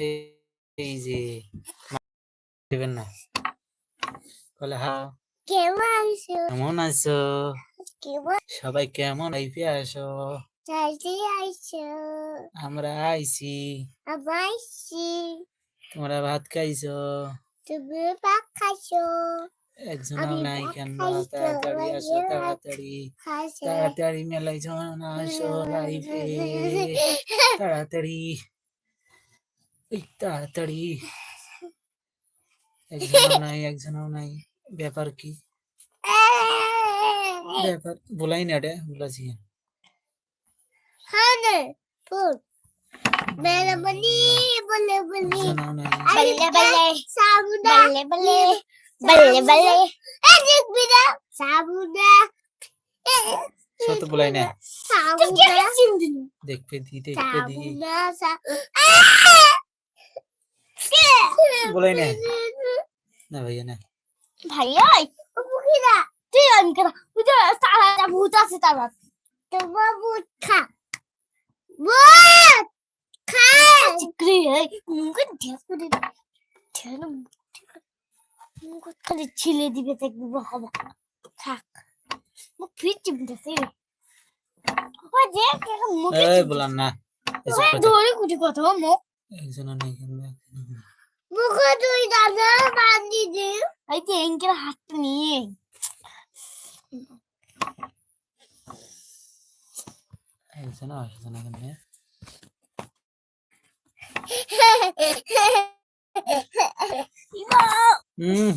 এই- যে দেবেন না। বলে হ্যাঁ। কেমন আছো? কেমন আছো? সবাই কেমন? আসো। আমরা আইছি। তোমরা ভাত খাইছো? তুমি পাক খাইছো? একজন নাই ভাত কেন? তাড়াতাড়ি আসো তাড়াতাড়ি। তাড়াতাড়ি মেলাই জন আসো লাইফে। তাড়াতাড়ি। এই তাড়াতাড়ি একজনও নাই একজনও নাই ব্যাপার কি ব্যাপার বলাই না রে বলেছি হানে ফুল বেলে বলি বলে বলি একজনও নাই বলে বলে সাবুদা বলে বলে বলে বলে এ দেখবি না সাবুদা সত বলাই না সাবুদা দেখবে দি দেখবে দি সাবুদা বলাই না। না ভাইয়া না। ভাইয়া বুকিরা তুই অনকর বুঝা সারা ভূত আছে তারা তোমার ভূত খা। ভূত খা। চিকরি হে মুখে ঢেকু দে। ঠেন মুখে খালি ছিলে দিবে দেখবি হবে থাক। মুখ ফিট চিমতেছে ও যে কে মুখে এই বললাম না। ধরে কুটি কথা মুখ। কেন নাই। মুখে তুই দাদা বাঁধি দে এই যে এঙ্কের হাতটা নিয়ে আসছে না কেন হুম